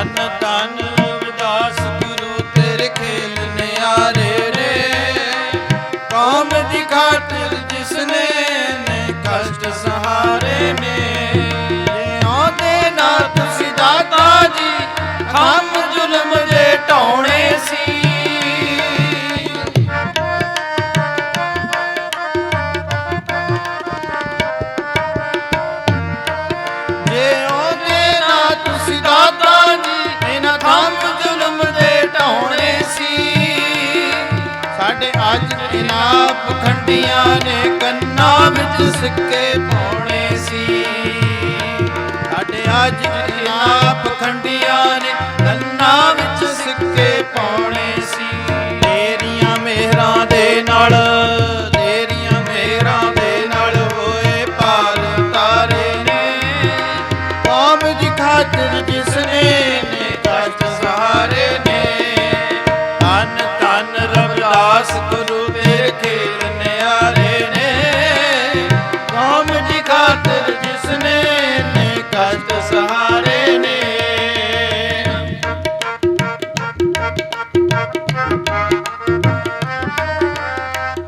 ਤਨ ਤਨ ਗੁਰੂ ਤੇਰੇ ਖੇਲ ਨਿਆਰੇ ਕੌਮ ਦੀ ਖਾਤਰ ਜਿਸਨੇ ਕਸ਼ਟ ਸਹਾਰੇ ਮੇ। ਆਉਂਦੇ ਨਾ ਤੁਸੀਂ ਦਾਤਾ ਜੀ, ਖਾਮ ਸਾਡੇ ਅੱਜ ਇਹਨਾਂ ਪਖੰਡੀਆਂ ਨੇ ਕੰਨਾਂ ਵਿੱਚ ਸਿੱਕੇ ਪਾਉਣੇ ਸੀ। ਸਾਡੇ ਅੱਜ ਇਹਨਾਂ ਪਖੰਡੀਆਂ ਨੇ ਕੰਨਾਂ ਵਿੱਚ ਸਿੱਕੇ ਪਾਉਣੇ ਸੀ। ਤੇਰੀਆਂ ਮਿਹਰਾਂ ਦੇ ਨਾਲ, ਤੇਰੀਆਂ ਮਿਹਰਾਂ ਦੇ ਨਾਲ ਹੋਏ ਪਾਰ ਤਾਰੇ ਨੇ। ਕੌਮ ਦੀ